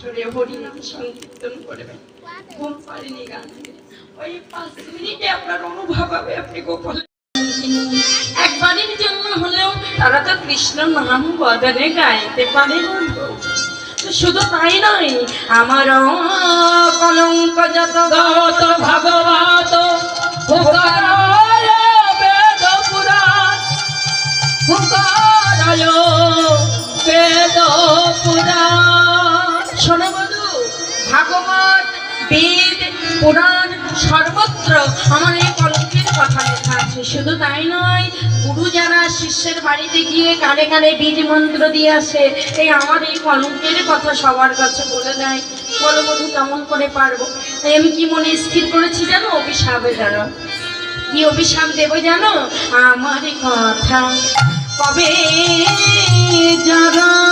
ধরে হরিনাম সংকীর্তন করবেন ঘুম গান ওই পাঁচ মিনিটে আপনার অনুভব হবে, আপনি গোপাল। একবারের জন্য হলেও তারা তো কৃষ্ণ নাম বদলে গাইতে পারে শুধু তাই নয়, আমার কলঙ্ক যত গত ভগবত বেদ পুরাণ বেদ শোনো বধু ভাগবত, বেদ, পুরাণ সর্বত্র আমার এই কলঙ্কের কথা লেখা আছে। শুধু তাই নয়, গুরু যারা শিষ্যের বাড়িতে গিয়ে কানে কানে বীজ মন্ত্র দিয়ে আসে, এই আমার এই কলঙ্কের কথা সবার কাছে বলে দেয়। বলো বধু কেমন করে পারব? তাই আমি কি মনে স্থির করেছি জানো, অভিশাপে জানো? কি অভিশাপ দেবো জানো? আমার কথা কবে যারা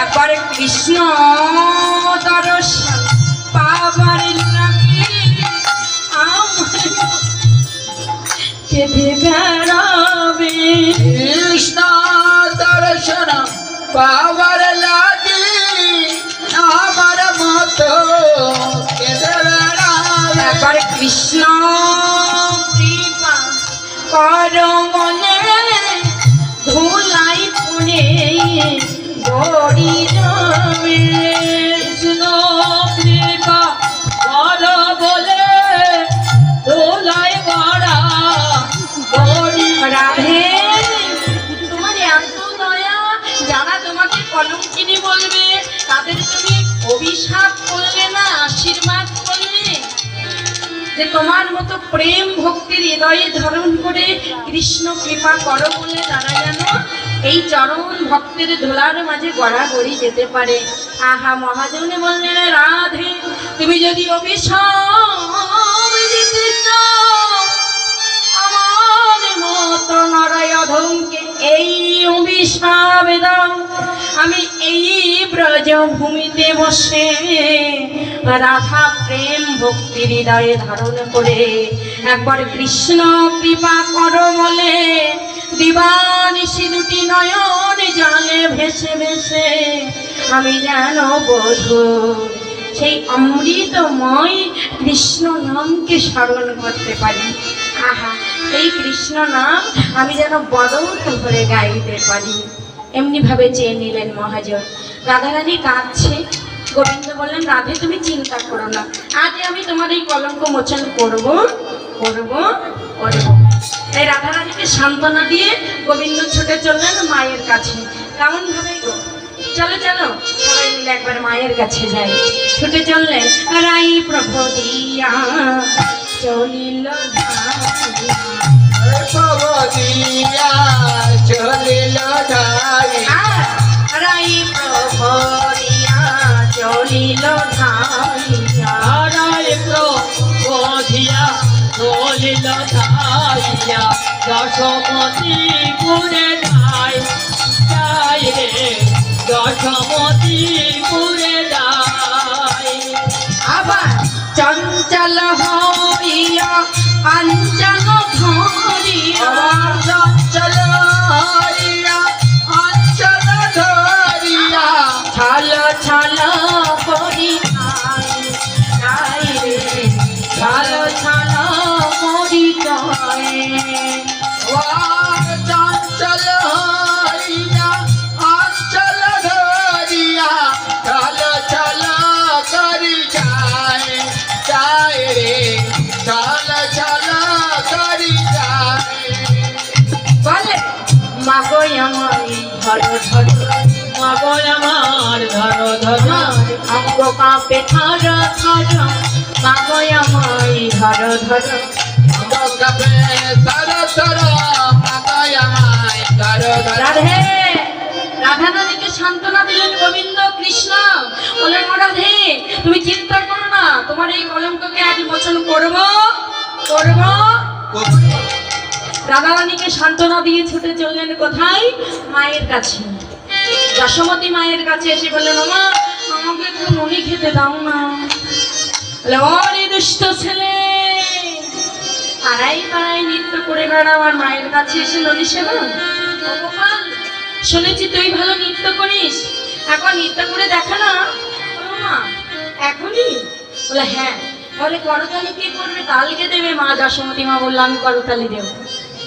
একবার কৃষ্ণ দর্শন পাবার লাগে কেঁদে বেড়াবে। কৃষ্ণ দর্শন পাওয়ার কর মনে ধুলাই পুনে গড়ি যাবে। যে তোমার মতো প্রেম ভক্তির হৃদয়ে ধারণ করে কৃষ্ণ কৃপা করো বলে তারা যেন এই চরণ ভক্তের ধোলার মাঝে গড়াগড়ি যেতে পারে। আহা, মহাজনে বললেন, রাধে, তুমি যদি অভিশাপ দিতে চাও মতো নরায় অধমকে, এই অভিশাপ দাও আমি এই ব্রজ ভূমিতে বসে রাধা প্রেম ভক্তি হৃদয়ে ধারণ করে একবার কৃষ্ণ কৃপা করো বলে দিবানিশি দুটি নয়ন জানে ভেসে ভেসে, আমি যেন বধূ, সেই অমৃতময় কৃষ্ণ নামকে স্মরণ করতে পারি। এই কৃষ্ণ নাম আমি যেন বদল ধরে গাইতে পারি। এমনি ভাবে চেয়ে নিলেন মহাজন। রাধারানী কাঁদছে। গোবিন্দ বললেন, রাধে, তুমি চিন্তা করো না। আজ আমি তোমার এই কলঙ্ক মোচন করব করব করব। তাই রাধারানীকে সান্ত্বনা দিয়ে গোবিন্দ ছুটে চললেন মায়ের কাছে। কেমন ভাবে চলো চলো, সবাই মিলে একবার মায়ের কাছে যাই। ছুটে চললেন, রাই প্রভু দিয়া। চলিল ধারিয়া। চলিল ধারি আর রাই প্রভু দিয়া চলিল। হারায় প্রবোধিয়া দলিল ধাইয়া দশমতি পুরে রে দশমতি পুরে যায় আবার চঞ্চল হইয়া আঞ্চল ধরো মাগো সান্ত্বনা দিলেন গোবিন্দ কৃষ্ণ। বলেন "ও রাধে তুমি চিন্তা করো না, তোমার এই কলঙ্ককে আজ মোচন করব। করব। রানীকে সান্ত্বনা দিয়ে ছুটে চললেন কোথায়? মায়ের কাছে। যশোমতী মায়ের কাছে এসে বললেন মা আমাকে একটু ননি খেতে দাও না। ওরে দুষ্ট ছেলে পাড়াই পাড়াই নৃত্য করে বেড়াও, আর মায়ের কাছে এসে ননি সেবা। শুনেছি তুই ভালো নৃত্য করিস। এখন নৃত্য করে দেখা না? এখনই? বলে হ্যাঁ। বলে, করতালি কে করবে? তালকে দেবে মা, যশোমতী মা বলল, আমি করতালি দেবো।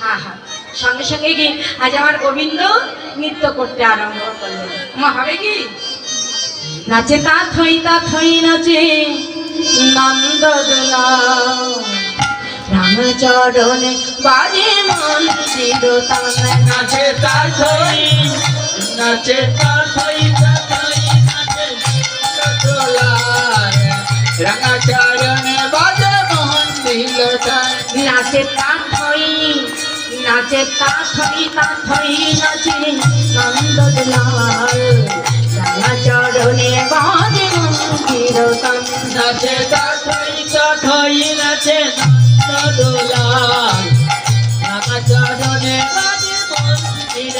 আহা সঙ্গে সঙ্গে গিয়ে আজ আমার গোবিন্দ নৃত্য করতে আরম্ভ করল। মা হবে কি? নাচে তা থই তা থই নাচে নন্দ রামচরণে বাজে মন চিরতান নাচে তার ধই নাচে তার ধই ধই নাচে তোলার রঙা চরণে বাজে মোহন দিল নাচে তা থই নাচে তা থই তা থই নাচে নন্দ দুলাল চরণে বাজে মন্দির নাচে ধই কাঠই নাচে নন্দদোলাল রাঙা চরণে বাজে মন্দির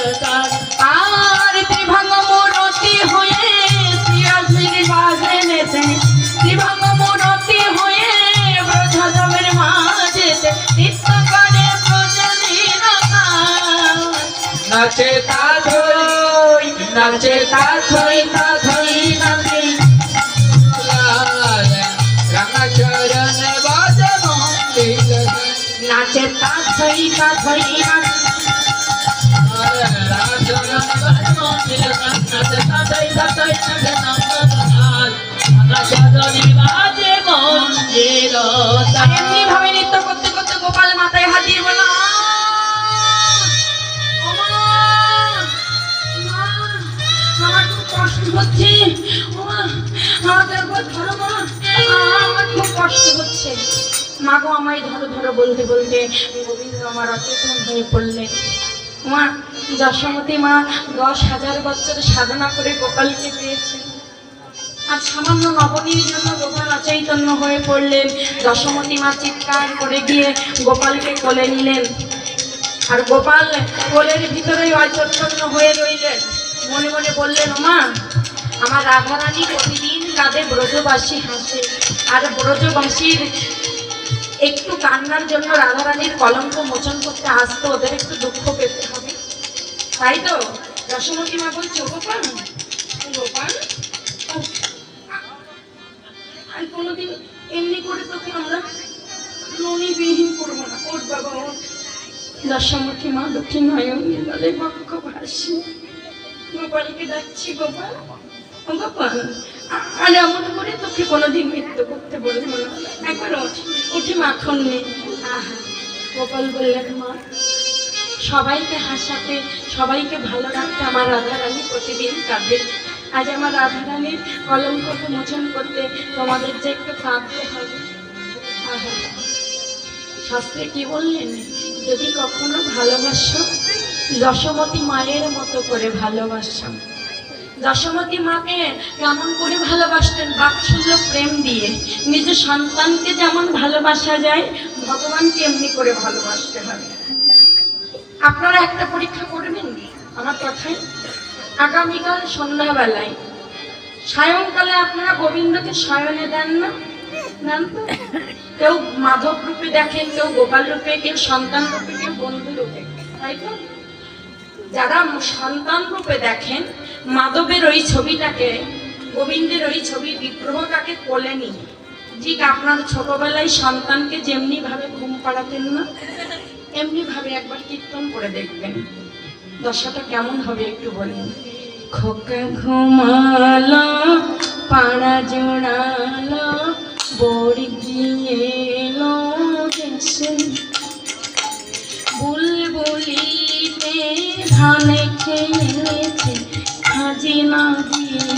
নাচে তার ধই নাচে তার ধই তা ধই নাচে। তোলার রঙা চরণে বাজে মোহন নাচে তা থই তা থই নাচে। বলতে বলতে গোবিন্দ আমার অচেতন হয়ে পড়লেন মা যশোমতী মা, দশ হাজার বছর সাধনা করে গোপালকে পেয়েছেন আর সামান্য নবনীর জন্য গোপাল অচৈতন্য হয়ে পড়লেন। দশমতী মা চিৎকার করে গিয়ে গোপালকে কোলে নিলেন। আর গোপাল কোলের ভিতরেই অচৈতন্য হয়ে রইলেন। মনে মনে বললেন, মা, আমার রাধারানী প্রতিদিন কাঁধে ব্রজবাসী হাসে। আর ব্রজবাসীর একটু কান্নার জন্য রাধারানীর কলঙ্ক মোচন করতে আসতো, ওদের একটু দুঃখ পেতে হবে। তাই তো? দশমতী মা বলছে, গোপাল গোপাল আর কোনোদিন এমনি করে তোকে আমরা করব না। ওর বাবা ওর দশমুখী মা দক্ষিণ নয়ন বলে বক্ষ ভাসি। গোপালকে ডাকছি, গোপাল গোপাল আর এমন করে তোকে কোনোদিন মৃত্যু করতে বলব না। একবার উঠে মাখন নেই আহা, গোপাল বললেন, মা, সবাইকে হাসাতে, সবাইকে ভালো রাখতে আমার রাধারানী প্রতিদিন কাঁদে। আজ আমার রাধারানীর কলঙ্ককে মোচন করতে তোমাদের যে একটু কাঁদতে হবে। আহা। শাস্ত্রে কি বললেন? যদি কখনো ভালোবাসো যশোমতী মায়ের মতো করে ভালোবাসো। যশোমতী মাকে কেমন করে ভালোবাসতেন বাৎসল্য প্রেম দিয়ে। নিজের সন্তানকে যেমন ভালোবাসা যায়, ভগবানকে এমনি করে ভালোবাসতে হবে আপনারা একটা পরীক্ষা করবেন আমার কথায়? আগামীকাল সন্ধ্যাবেলায়। সায়ংকালে আপনারা গোবিন্দকে শয়নে দেন না? দেন তো। কেউ মাধব রূপে দেখেন, কেউ গোপাল রূপে, কেউ সন্তান রূপে, কেউ বন্ধু রূপে। তাই তো? যারা সন্তান রূপে দেখেন মাধবের ওই ছবিটাকে, গোবিন্দের ওই ছবি বিগ্রহটাকে কোলে নিয়ে। ঠিক আপনার ছোটবেলায় সন্তানকে যেমনি ভাবে ঘুম পাড়াতেন না এমনি ভাবে একবার কীর্তন করে দেখবেন। দশাটা কেমন হবে একটু বলুন। খোকা ঘুমালো, পাড়া জোড়ালো, বড়ি গিয়ে বুলবুলিতে ধানে খেয়েছে খাজিনা জীবন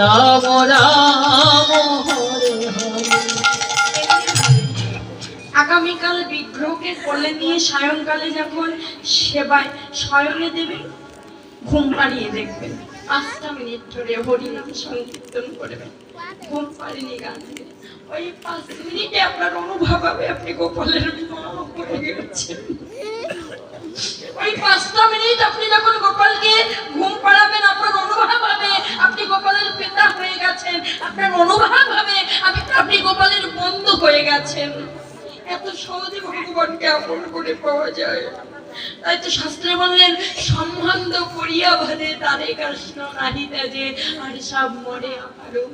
রাম রাম আগামীকাল বিগ্রহকে কোলে নিয়ে সায়ংকালে যখন সেবায় শয়নে দেবে, ঘুম পাড়িয়ে দেখবেন পাঁচটা মিনিট ধরে হরিনাম সংকীর্তন করবেন ঘুম পাড়িনি গান ওই পাঁচ মিনিটে আপনার অনুভব হবে, আপনি গোপালের মা হয়ে গেছেন। ওই পাঁচটা মিনিট আপনি যখন গোপালকে ঘুম পাড়াবেন আপনার অনুভব হবে আপনি গোপালের পিতা হয়ে গেছেন আপনার অনুভব হবে আপনি গোপালের বন্ধু হয়ে গেছেন। এত সহজে ভগবানকে আপন করে পাওয়া যায়। তাই তো শাস্ত্রে বললেন সম্বন্ধ করিয়া বাদে তারে কৃষ্ণ নাহিতে যে আর সব মরে আমারও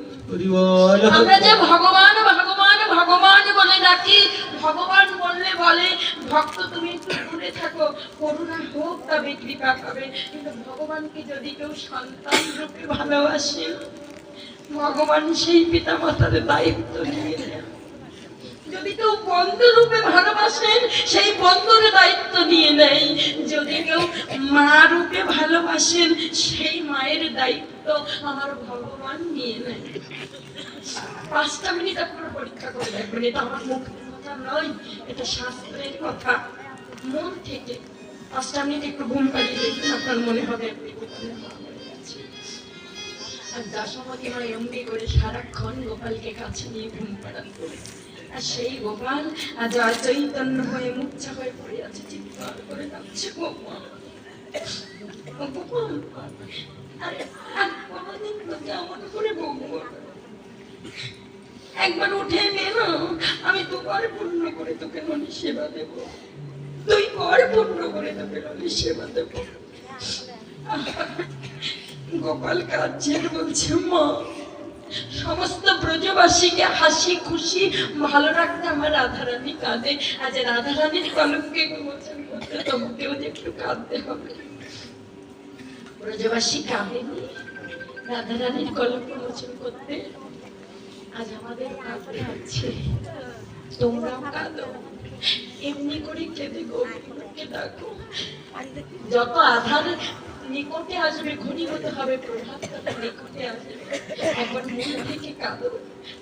আমরা যে ভগবান ভগবান ভগবান বলে ডাকি ভগবান বললে বলে, ভক্ত তুমি একটু দূরে থাকো, করুণা হোক তবে কৃপা পাবে। কিন্তু ভগবানকে যদি কেউ সন্তান রূপে ভালোবাসে, ভগবান সেই পিতা মাতার দায়িত্ব নিয়ে যদি কেউ বন্ধু রূপে ভালোবাসেন সেই বন্ধুর দায়িত্ব নিয়ে নেয়। যদি কেউ মা রূপে ভালোবাসেন সেই মায়ের দায়িত্ব আমার ভগবান নিয়ে নেয়। পাঁচটা মিনিট আপনারা পরীক্ষা করে দেখবেন, এটা আমার মুখের কথা নয় এটা শাস্ত্রের কথা। মন থেকে পাঁচটা মিনিট একটু ঘুম পাড়িয়ে দেখবেন আপনার মনে হবে। আপনি হয়ে আর মা এমনি করে সারাক্ষণ গোপালকে কাছে নিয়ে ঘুম পাড়ান করে আর সেই গোপাল আজ অচৈতন্য হয়ে মুচ্ছা হয়ে পড়ে আছে। একবার উঠে নে না, আমি দুবার পূর্ণ করে তোকে ননি সেবা দেব। দুই বার পূর্ণ করে তোকে ননি সেবা দেব। গোপাল কাঁদছে আর বলছে, মা, সমস্ত ব্রজবাসীকে হাসি খুশি, ভালো রাখতে আমার রাধারানী কাঁদে। আজ রাধারানীর কলমকে করতে তোমাকেও যে একটু কাঁদতে হবে। ব্রজবাসী কাঁদেনি। রাধারানীর কলম মোচন করতে আজ আমাদের কাঁদতে আছে। তোমরাও কাঁদো এমনি করে কেঁদে গৌরীকে ডাকো যত আধার নিকটে আসবে, ঘনীভূত হবে প্রভাব নিকটে আসবে। একবার মন থেকে কাঁদো,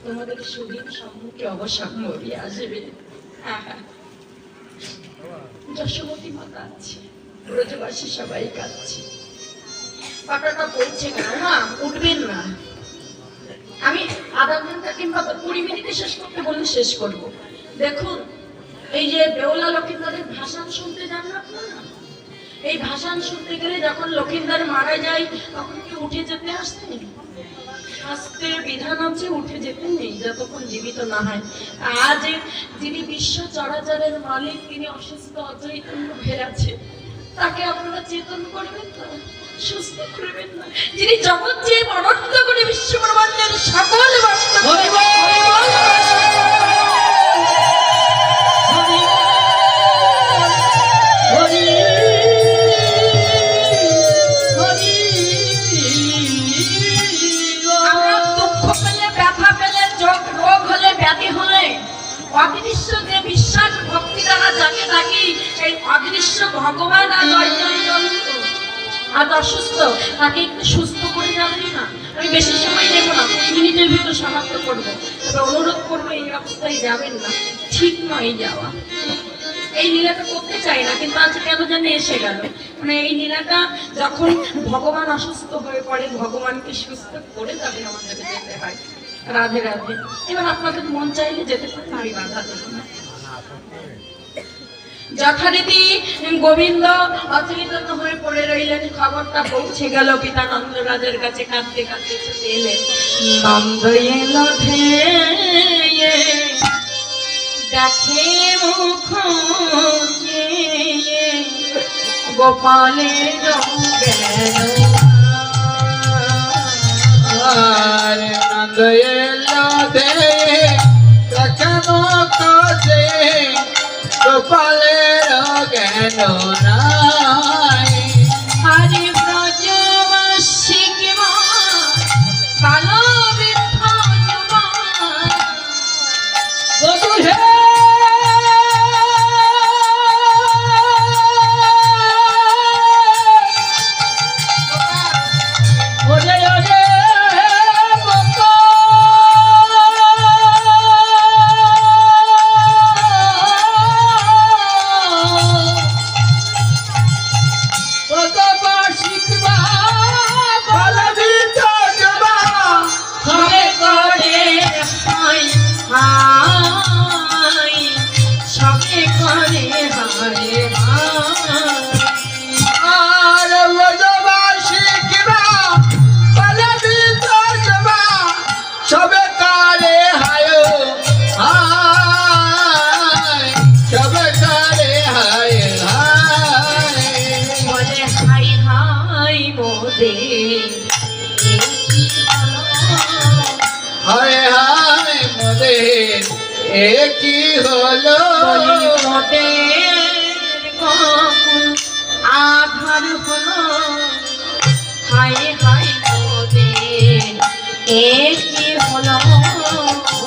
তোমাদের সুদিন সম্মুখে অবসম্ভবী আসবে। আহা। যশোমতী মাতা আছে ব্রজবাসী সবাই কাঁদছে। পাটাটা পড়ছে না, উঠবেন না। আমি আধা ঘণ্টা কিংবা কুড়ি মিনিটে শেষ করতে বললে শেষ করব। দেখুন, এই যে বেওলা লক্ষিন্দারের ভাষণ শুনতে যান না এই ভাষণ শুনতে গেলে যখন লক্ষিন্দার মারা যায়, তখন কি উঠে যেতে আসতেন শাস্ত্রের বিধান আছে, উঠে যেতে নেই, যতক্ষণ জীবিত না হয়। আজ যিনি বিশ্ব চরাচরের মালিক, তিনি অসুস্থ, অচৈতন্য হয়ে তাকে আপনারা চেতন করবেন না সুস্থ করবেন না যিনি জগৎ যে মনন্ত করে বিশ্ব সকল অদৃশ্য যে বিশ্বাস ভক্তি দ্বারা যাকে থাকি সেই অদৃশ্য ভগবান আর জয় জয়। আজ অসুস্থ, তাকে একটু সুস্থ করে যাবেন না। আমি বেশি সময় নেব না মিনিটের ভিতর সমাপ্ত করব। তবে অনুরোধ করব, এই অবস্থায় যাবেন না। ঠিক নয় যাওয়া। এই লীলাটা করতে চাই না, কিন্তু আজ কেন জানি এসে গেল। মানে এই লীলাটা যখন ভগবান অসুস্থ হয়ে পড়ে, ভগবানকে সুস্থ করে তবে আমাদের যেতে হয়। রাধে রাধে। এবার আপনাদের মন চাইলে যেতে পারেন, আমি বাধা দেবো না। যথারীতি গোবিন্দ অচেতন হয়ে পড়ে রইলেন। খবরটা পৌঁছে গেল, পিতা নন্দরাজের কাছে কাঁদতে কাঁদতে ছুটে এলেন। নন্দ এলো দেখে মুখ গোপালের গোপালের জ্ঞান নাই এ কি হলো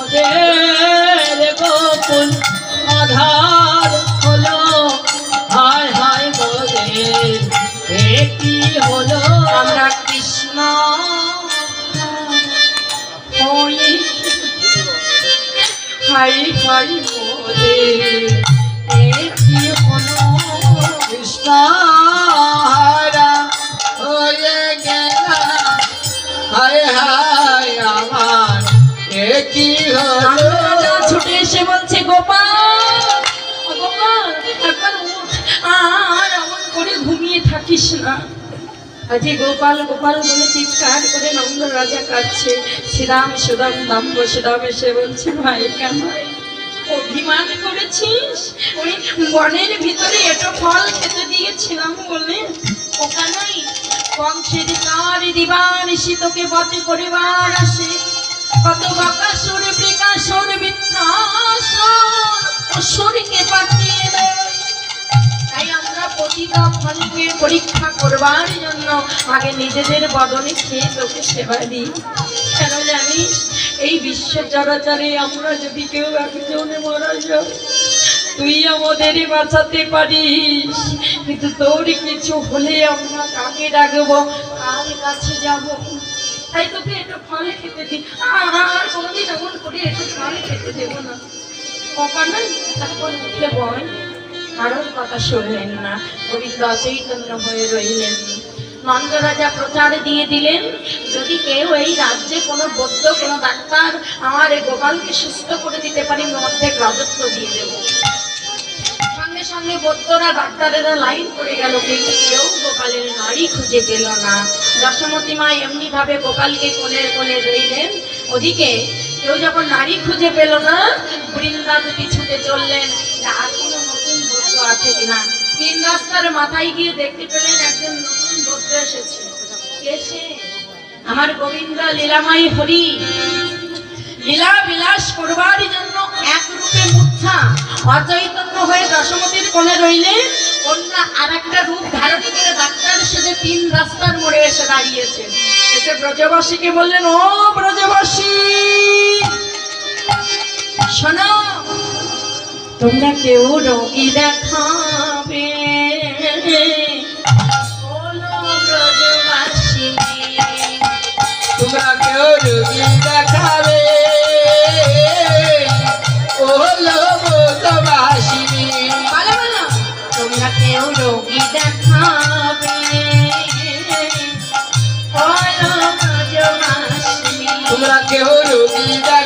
ওদের গোকুল আধার হলো। হায় হায় মোদের একই হলো আমরা কৃষ্ণ। হাই হাই ছুটে এসে বলছে, গোপাল গোপাল, একবার আর এমন করে ঘুমিয়ে থাকিস না। আজকে গোপাল গোপাল বলে চিৎকার করে নন্দ রাজা কাঁদছে। শ্রীরাম, সুদাম দাম বসুদাম এসে বলছে, ভাই, কেন অভিমান করেছিস? ওই বনের ভিতরে এটো ফল খেতে দিয়েছিলাম বলে। ওখানেই বংশের তার দিবার তোকে বতে পরিবার আসে। কত বাকাসুর, বিকাশুর তাই আমরা প্রতিটা ফলকে পরীক্ষা করবার জন্য আগে নিজেদের বদলে খেয়ে তোকে সেবা দিই। কেন জানিস? এই বিশ্ব চরাচরে আমরা যদি কেউ একজনে মারা যাও তুই আমাদের বাঁচাতে পারিস। কিন্তু তোর কিছু হলে আমরা কাকে ডাকবো? কার কাছে যাব? তাই তোকে এটা ফল খেতে দিই আর কোনোদিন এমন করে ফল খেতে না। তারপর কথা শুনলেন না। হয়ে রইলেন। রাজা প্রচার দিয়ে দিলেন, যদি কেউ এই রাজ্যে কোনো বৌদ্ধ, কোনো ডাক্তার আমার এই গোপালকে সুস্থ করে দিতে পারি অর্ধেক রাজত্ব দিয়ে দেবো। সঙ্গে বৌদ্ধরা ডাক্তারেরা লাইন করে গেল কিন্তু কেউ গোপালের নাড়ি খুঁজে পেল না। দশমতী মা এমনি ভাবে গোপালকে কোলে কোলে রইলেন ওদিকে কেউ যখন নারী খুঁজে পেল না, বৃন্দাবতী ছুটে চললেন। আর কোনো নতুন বৌদ্ধ আছে কিনা? তিন রাস্তার মাথায় গিয়ে দেখতে পেলেন একজন নতুন বৌদ্ধ এসেছে। কে সে? আমার গোবিন্দ লীলামাই হরি। লীলা বিলাস করবার জন্য এক রূপে মূর্ছা অচৈতন্য হয়ে দশমতির কোণে রইলে অন্য আর একটা রূপ ধারণ করে ডাক্তার সেজে তিন রাস্তার মোড়ে এসে দাঁড়িয়েছে। এসে ব্রজবাসীকে বললেন, ও ব্রজবাসী, শোনো, তোমরা কেউ রোগী দেখাবে। রোগী দেখাবে। তোমরা কেউ রোগী দেখাবে।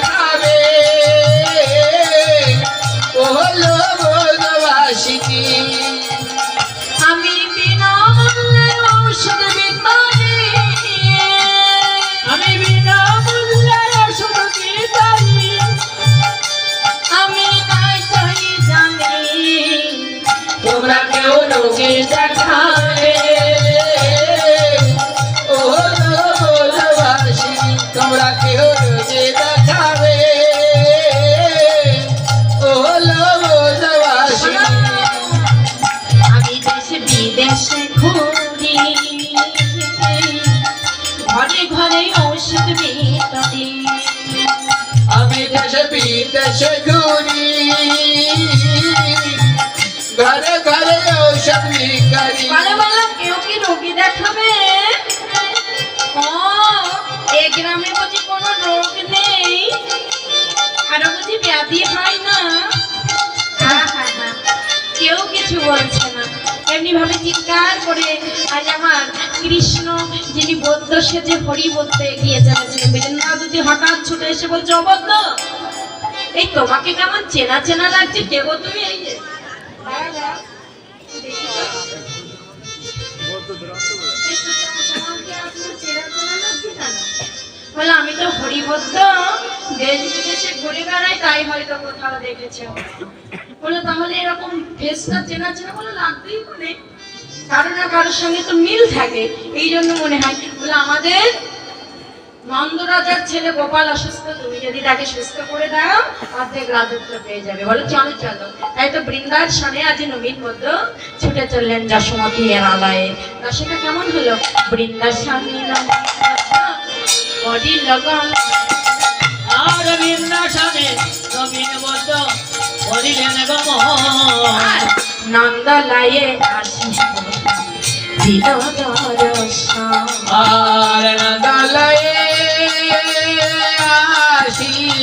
আমি দেশে বিদেশে ঘুরি। ঘরে ঘরে বলে বললাম কেউ কি রোগী দেখাবে কেউ এমনি ভাবে চিৎকার করে আমার কৃষ্ণ, যিনি বলতে হঠাৎ ছুটে এসে বলছে অবদ্ধ এই তোমাকে কেমন চেনা চেনা লাগছে? কে গো তুমি এই। বলে, আমি তো হরিভদ্র, দেশ বিদেশে ঘুরে বেড়াই, তাই হয়তো কোথাও দেখেছে বলে, তাহলে এরকম ফেসটা চেনা চেনা বলে লাগতেই পারে কারও না কারোর সঙ্গে তো মিল থাকে। এই জন্য মনে হয় বলে, আমাদের নন্দরাজার ছেলে গোপাল অসুস্থ তুমি যদি তাকে সুস্থ করে দাও অর্ধেক রাজত্ব পেয়ে যাবে। বলো চলো চলো। তাই তো বৃন্দার সনে আজ নবীন মধ্য ছুটে চললেন যশোমতী এর আলয়ে দশটা কেমন হলো? বৃন্দার সামনে বডি লগম আর বিন্দাসনে নবীন বদ্ধ করিলেন গমন। আর আসি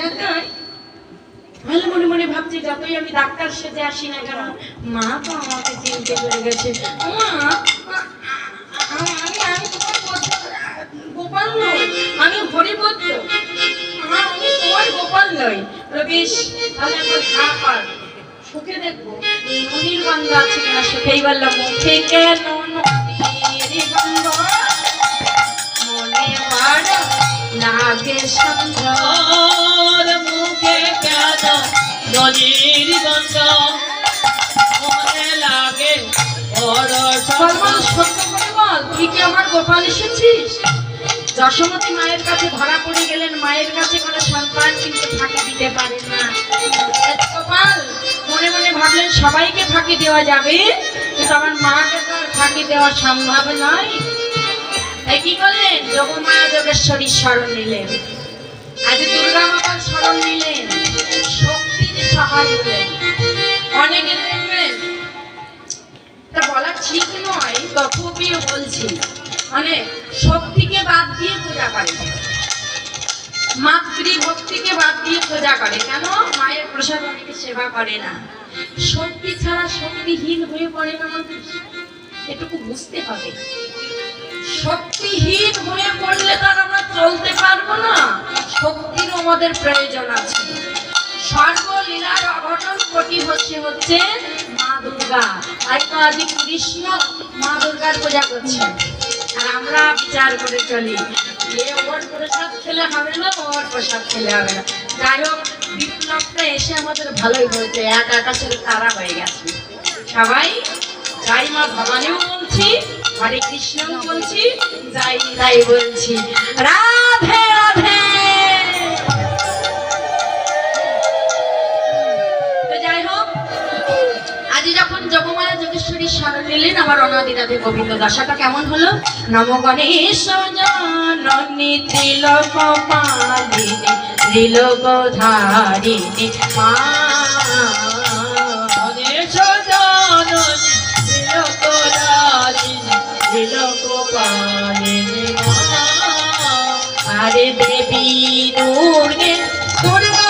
ভয় ভালো মনে মনে ভাবছি, যতই আমি ডাক্তার সেজে আসি না কেন, মা তো আমাকে চিনতে পেরে গেছে। মা আমি আমি গোপাল- নই, আমি আমার আমি তোমার গোপাল নই। রবিশ, তাহলে একবার খা দেখব নদীর গন্ধ আছে কিনা সুখেই বললাম। মুখে কেন মনে পার লাগে সন্ধ্যা মুখে কেন নদীর গন্ধ। মনে লাগে তুই কি আমার গোপাল এসেছিস? যশোমতী মায়ের কাছে ধরা পড়ে গেলেন, মায়ের কাছে কোনো সন্তান কিন্তু ফাঁকি দিতে পারেন না। গোপাল, মনে মনে ভাবলেন, সবাইকে ফাঁকি দেওয়া যাবে, কিন্তু আমার মাকে তো আর ফাঁকি দেওয়া সম্ভব নয়। কি করলেন? যোগমায়া যোগেশ্বরীর স্মরণ নিলেন। আজ দুর্গা মাতার স্মরণ নিলেন। শক্তির সহায় অনেকে দেখবেন তা বলা ঠিক নয়, তথাপিও বলছি মানে শক্তিকে বাদ দিয়ে পূজা করে। মাতৃ ভক্তিকে বাদ দিয়ে পূজা করে। কেন? মায়ের প্রসাদ অনেকে সেবা করে না। শক্তি ছাড়া শক্তিহীন হয়ে পড়ে না মানুষ। এটুকু বুঝতে হবে। শক্তিহীন হয়ে পড়লে তার আমরা চলতে পারব না। শক্তিরও আমাদের প্রয়োজন আছে। সর্বলীলার অঘটন কোটি হচ্ছে হচ্ছে মা দুর্গা। তাই তো আজ কৃষ্ণ মা দুর্গার পূজা করছে। আর আমরা বিচার করে চলি। যে ওর প্রসাদ খেলে হবে না, ওর প্রসাদ খেলে হবে না। যাই হোক, বিপ্লবটা এসে আমাদের ভালোই হয়েছে। এক আকাশের তারা হয়ে গেছে। সবাই, যাই মা ভবানীও বলছি হরে কৃষ্ণ বলছি, যাই যাই বলছি। রাধে রাধে। যাই হোক, আজ যখন জগমায়া যোগেশ্বরীর স্মরণ নিলেন, আমার অনাদি রাধে গোবিন্দ দশাটা কেমন হলো? নম গণেশ জননী তিলক পালিনী, ত্রিলোক ধারিণী, মা আরে দেবী দুর্গে, দুর্গা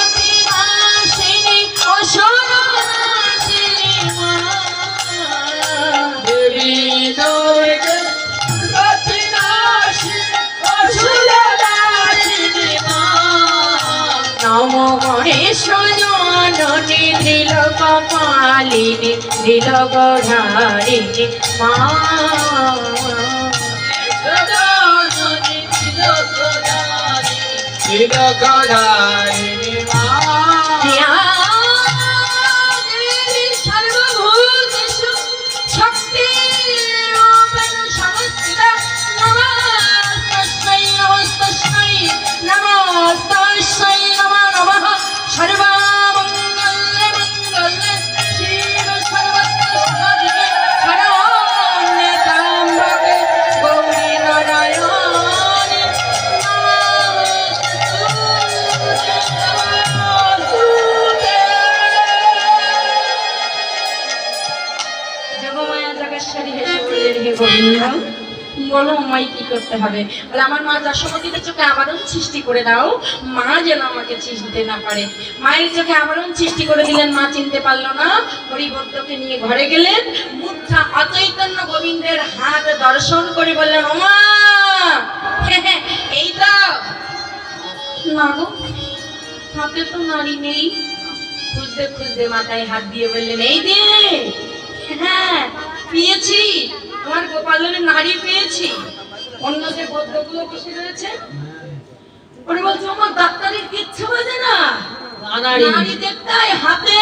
অসুরনাশিনী মা দেবী দুর্গে। নম গণেশ জননী ত্রিলোক পালিনী ত্রিলোক ধারিণী মা তিলকরাজিনী করতে হবে। বলে, আমার মা যশোমতীর চোখে আবরণ সৃষ্টি করে দাও। মা যেন আমাকে চিনতে না পারে। মায়ের চোখে আবরণ সৃষ্টি করে দিলেন, মা চিনতে পারল না। হরিভক্তকে নিয়ে ঘরে গেলেন। মুদ্রা অচৈতন্য গোবিন্দের হাত দর্শন করে বললেন ওমা এই তো না গো, হাতে তো নারী নেই। খুঁজতে খুঁজতে মাথায় হাত দিয়ে বললেন, এই যে হ্যাঁ পেয়েছি। তোমার গোপালের নারী পেয়েছি। অন্য যে বদ্ধগুলো বসে রয়েছে ওরা বলছে আমার ডাক্তারের কিচ্ছু বোঝে না নারী। নারী হাতে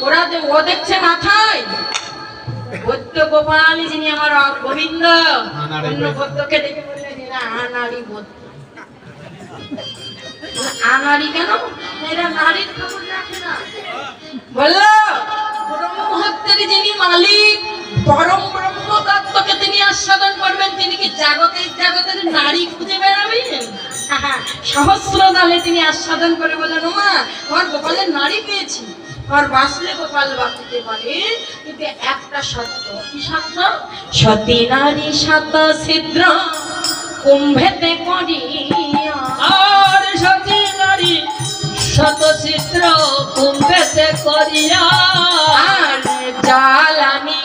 ওরা ও দেখছে মাথায় বৌদ্ধ গোপাল যিনি আমার গোবিন্দ অন্য বৌদ্ধ। দেখে বললেন এরা কেন এরা নারীর খবর রাখে না বলল ব্রহ্মহত্যের যিনি মালিক পরম ব্রহ্ম তত্ত্বকে তিনি আস্বাদন করবেন। তিনি কি জাগতের জাগতের নারী খুঁজে বেড়াবেন? সহস্র দলে তিনি আস্বাদন করে বলেন ওমা তোমার গোপালের নারী পেয়েছি। তোমার বাঁচলে গোপাল বাঁচতে পারে কিন্তু একটা সত্য কি সত্য? সতী নারী সাত ছিদ্র কুম্ভেতে করিয়া আর সতী নারী শত চিত্র কুম্ভেতে করিয়া আর জাল আমি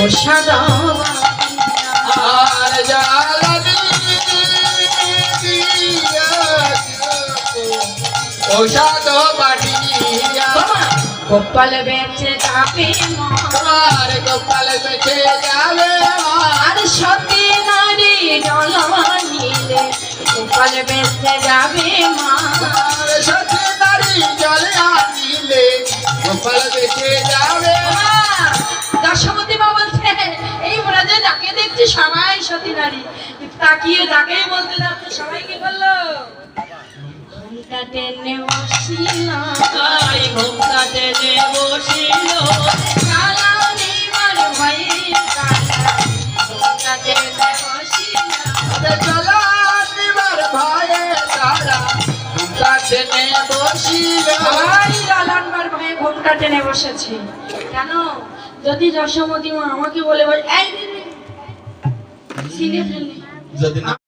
ও সাদা আর জ্বালানি দিয়া ঔষধ বাটিয়া। গোপাল বেঁচে যাবে। তোমার গোপাল বেঁচে যাবে আর সতী নারী জলমা নিলে গোপাল বেঁচে যাবে মা। আর সতী নারী জলে আনিলে গোপাল বেঁচে যাবে দশমতী যে দেখছি সবাই সতী নারী। তাকিয়ে যাকেই বলতে যাচ্ছে সবাই কি বলল? ঘুমটা টেনে বসিল ঘুমটা টেনে টেনে বসিল ঘুমটা বসেছে। কেন? যদি যশোমতী মা আমাকে বলে বল এই দিদি সিনে ফেললি যদি না